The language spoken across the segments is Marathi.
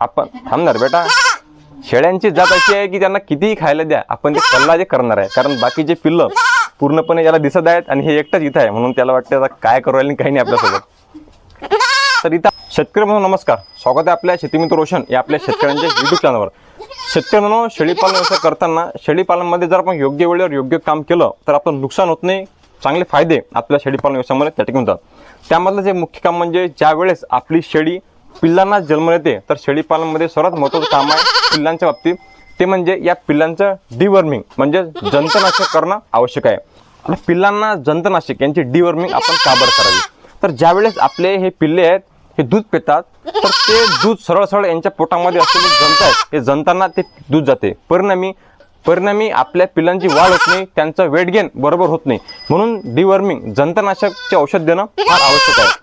आपण थांबणार बेटा. शेळ्यांची जात अशी आहे की त्यांना कितीही खायला द्या आपण ते कल्ला जे करणार आहे. कारण बाकीचे पिल्लं पूर्णपणे याला दिसत आहेत आणि हे एकटंच इथं आहे. म्हणून त्याला वाटतं आता काय करू आणि काही नाही आपल्यासोबत. तर इथं शेतकरी म्हणून नमस्कार. स्वागत आहे आपल्या शेतीमित्र रोशन या आपल्या शेतकऱ्यांच्या युट्यूब चॅनलवर शेतकरी म्हणून शेळीपालन व्यवसाय करताना शेळीपालनमध्ये जर आपण योग्य वेळेवर योग्य काम केलं तर आपलं नुकसान होत नाही. चांगले फायदे आपल्या शेळीपालन व्यवसायामध्ये त्या ठिकाणी होतात. त्यामधलं जे मुख्य काम म्हणजे ज्या वेळेस आपली शेळी पिल्लांना जन्म देते. तर शेळीपालनमध्ये सर्वात महत्त्वाचं काम आहे पिल्लांच्या बाबतीत. ते म्हणजे या पिल्लांचं डिवर्मिंग म्हणजे जंतनाशक करणं आवश्यक आहे. आणि पिल्लांना जंतनाशक यांची डिवर्मिंग आपण काबर करावी? तर ज्यावेळेस आपले हे पिल्ले आहेत हे दूध पितात तर ते दूध सरळ सरळ यांच्या पोटामध्ये असलेले जंत आहेत हे जंतांना ते दूध जाते. परिणामी परिणामी आपल्या पिल्लांची वाढ होत नाही त्यांचं वेट गेन बरोबर होत नाही. म्हणून डिवर्मिंग जंतनाशकचे औषध देणं फार आवश्यक आहे.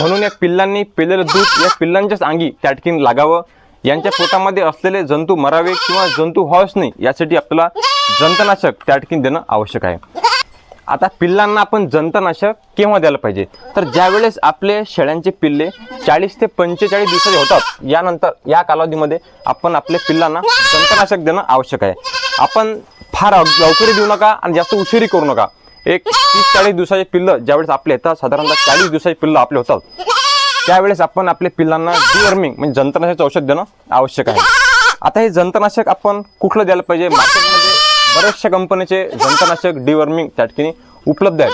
म्हणून या पिल्लांनी पिलेलं दूध या पिल्लांच्याच अंगी त्या लागावं. यांच्या पोटामध्ये असलेले जंतू मरावे किंवा जंतू व्हावच नाही यासाठी आपल्याला जंतनाशक त्या देणं आवश्यक आहे. आता पिल्लांना आपण जंतनाशक केव्हा द्यायला पाहिजे? तर ज्यावेळेस आपले शेळ्यांचे पिल्ले चाळीस ते पंचेचाळीस दिवसाचे होतात यानंतर या कालावधीमध्ये आपण आपल्या पिल्लांना जंतनाशक देणं आवश्यक आहे. आपण फार लवकर देऊ नका आणि जास्त उशिरी करू नका. एक तीस चाळीस दिवसाचे पिल्लं ज्यावेळेस आपले येतात साधारणतः चाळीस दिवसाचे पिल्लं आपले होतात त्यावेळेस आपण आपल्या पिल्लांना डिवर्मिंग म्हणजे जंतनाशक औषध देणं आवश्यक आहे. आता हे जंतनाशक आपण कुठलं द्यायला पाहिजे? मार्केटमध्ये बऱ्याचशा कंपनीचे जंतनाशक डिवर्मिंग त्या ठिकाणी उपलब्ध आहेत.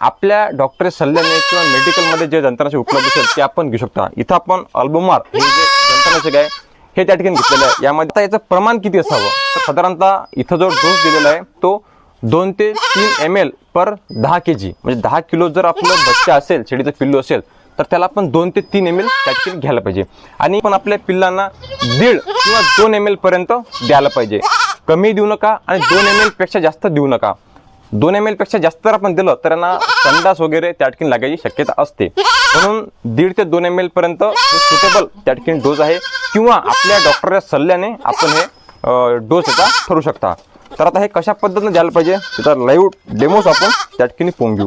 आपल्या डॉक्टर सल्ल्याने किंवा मेडिकलमध्ये जे जंतनाशक उपलब्ध असेल ते आपण घेऊ शकता. इथं आपण अल्बोमार हे जे जंतनाशक आहे हे त्या ठिकाणी घेतलेलं आहे. यामध्ये आता याचं प्रमाण किती असावं? तर साधारणतः इथं जो डोस दिलेला आहे तो दोन ते तीन एम एल पर दहा के जी म्हणजे दहा किलो जर आपलं बच्चा असेल शेळीचं पिल्लू असेल तर त्याला आपण दोन ते तीन एम एल त्या घ्यायला पाहिजे. आणि पण आपल्या पिल्लांना दीड किंवा दोन एम एल पर्यंत द्यायला पाहिजे. कमी देऊ नका आणि दोन एम एलपेक्षा जास्त देऊ नका. दोन एम एलपेक्षा जास्त जर आपण दिलं तर त्यांना संडास वगैरे त्या ठिकाणी लागायची शक्यता असते. म्हणून दीड ते दोन एम एल पर्यंत सुटेबल त्या ठिकाणी डोस आहे. किंवा आपल्या डॉक्टरच्या सल्ल्याने आपण हे डोस याचा ठरू शकता. तर आता हे कशा पद्धतीने द्यायला पाहिजे? त्याचा लाईव्ह डेमोस आपण त्या ठिकाणी पोहून घेऊ.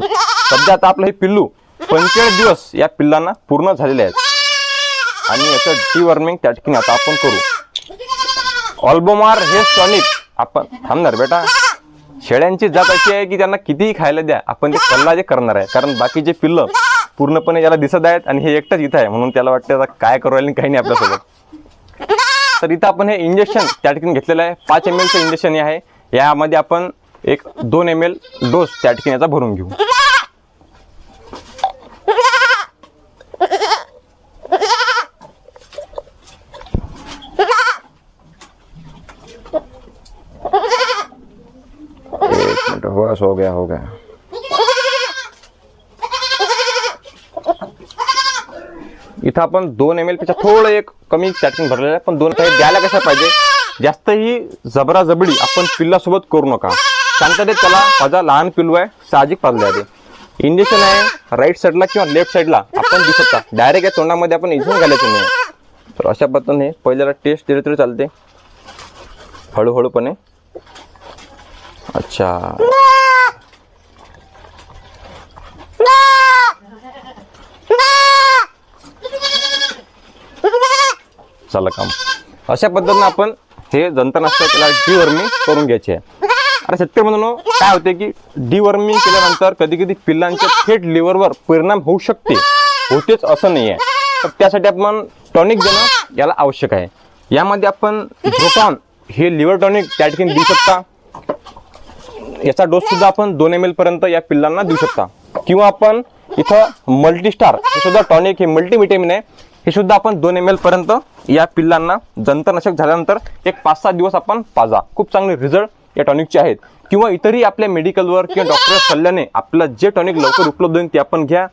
सध्या आता आपलं हे पिल्लू पंचेचाळीस दिवस या पिल्लांना पूर्ण झालेले आहेत. आणि याचं डिवॉर्मिंग त्या ठिकाणी आता आपण करू. ऑल्बोमार हे सॉनिक आपण थांबणार बेटा. शेळ्यांची जात अशी आहे की त्यांना कितीही खायला द्या आपण ते कल्ला जे करणार आहे. कारण बाकीचे पिल्लं पूर्णपणे याला दिसत आहेत आणि हे एकटंच इथं आहे. म्हणून त्याला वाटतं आता काय करू आणि काही नाही आपल्यासोबत. तर इथं आपण हे इंजेक्शन त्या ठिकाणी घेतलेलं आहे. पाच एम एलचं इंजेक्शन हे आहे. यामध्ये आपण एक दोन एम एल डोस त्या ठिकाणी याचा भरून घेऊ. बस हो, हो गया हो गया. इथं आपण दोन एम एलपेक्षा थोडं एक कमी चॅटिंग भरलेलं आहे पण दोन काही द्यायला कसं पाहिजे? जास्तही जबराजबडी आपण पिल्लासोबत करू नका. सांगता ते त्याला माझा लहान पिल्लू आहे साहजिक पाजले आहे इंजेक्शन आहे राईट साईडला किंवा लेफ्ट साईडला आपण दिसत शकता डायरेक्ट या तोंडामध्ये आपण इंजेक्शन घालायचं नाही. तर अशा पद्धतीने पहिल्याला टेस्ट दिली तरी चालते. हळूहळूपणे अच्छा. झालं काम. अशा पद्धतीने आपण हे जंतनाशक त्याला डिवर्मिंग करून घ्यायचे आहे. आता शेतकरी म्हणून काय होते की डिवर्मिंग केल्यानंतर कधी कधी पिल्लांच्या थेट लिव्हरवर परिणाम होऊ शकते. होतेच असं नाही आहे तर त्यासाठी आपण टॉनिक देणं याला आवश्यक आहे. यामध्ये आपण झोपान हे लिव्हर टॉनिक त्या ठिकाणी देऊ शकता. याचा डोस सुद्धा आपण दोन एम एल पर्यंत या पिल्लांना देऊ शकता. किंवा आपण इथं मल्टीस्टार हे सुद्धा टॉनिक हे मल्टीविटॅमिन आहे. हे सुद्धा आपण दोन एम एल पर्यंत या पिल्लांना जंतनाशक झाल्यानंतर एक पाच सहा दिवस आपण पाजा. खूप चांगले रिझल्ट या टॉनिकचे आहेत. किंवा इतरही आपल्या मेडिकलवर किंवा डॉक्टर सल्ल्याने आपलं जे टॉनिक लवकर उपलब्ध होईल ते आपण घ्या.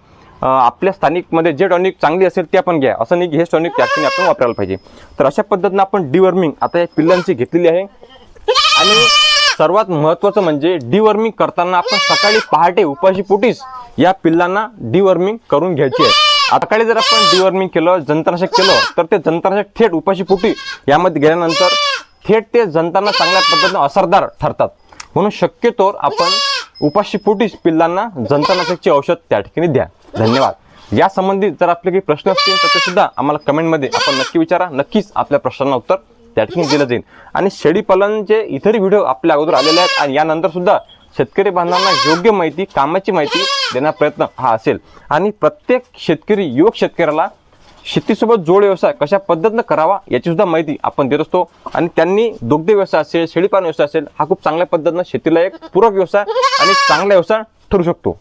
आपल्या स्थानिकमध्ये जे टॉनिक चांगली असेल ते आपण घ्या. असं नाही की हे टॉनिक त्या आपण वापरायला पाहिजे. तर अशा पद्धतीनं आपण डिवर्मिंग आता या पिल्लांची घेतलेली आहे. आणि सर्वात महत्त्वाचं म्हणजे डिवर्मिंग करताना आपण सकाळी पहाटे उपाशी पोटीस या पिल्लांना डिवर्मिंग करून घ्यायची आहे. सकाळी जर आपण डिवॉर्मिंग केलं जंतनाशक केलं तर ते जंतनाशक थेट उपाशी पोटी यामध्ये गेल्यानंतर थेट ते जंतांना चांगल्या पद्धतीने असरदार ठरतात. म्हणून शक्यतोवर आपण उपाशी पोटीस पिल्लांना जंतनाशकचे औषध त्या ठिकाणी द्या. धन्यवाद. या जर आपले काही प्रश्न असतील तर ते सुद्धा आम्हाला कमेंटमध्ये आपण नक्की विचारा. नक्कीच आपल्या प्रश्नांना उत्तर त्या ठिकाणी दिलं जाईल. आणि शेळीपालनचे इतर व्हिडिओ आपल्या अगोदर आलेले आहेत आणि यानंतर सुद्धा शेतकरी बांधवांना योग्य माहिती कामाची माहिती देण्याचा प्रयत्न हा असेल. आणि प्रत्येक शेतकरी युवक शेतकऱ्याला शेतीसोबत जोड व्यवसाय कशा पद्धतीनं करावा याची सुद्धा माहिती आपण देत असतो. आणि त्यांनी दुग्ध व्यवसाय असेल शेळीपालन व्यवसाय असेल हा खूप चांगल्या पद्धतीनं शेतीला एक पूरक व्यवसाय आणि चांगला व्यवसाय ठरू शकतो.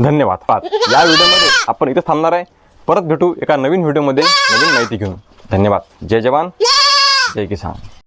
धन्यवाद. पाच. या व्हिडिओमध्ये आपण इथे थांबणार आहे. परत भेटू एका नवीन व्हिडिओमध्ये नवीन माहिती घेऊन. धन्यवाद. जय जवान. जय किसान.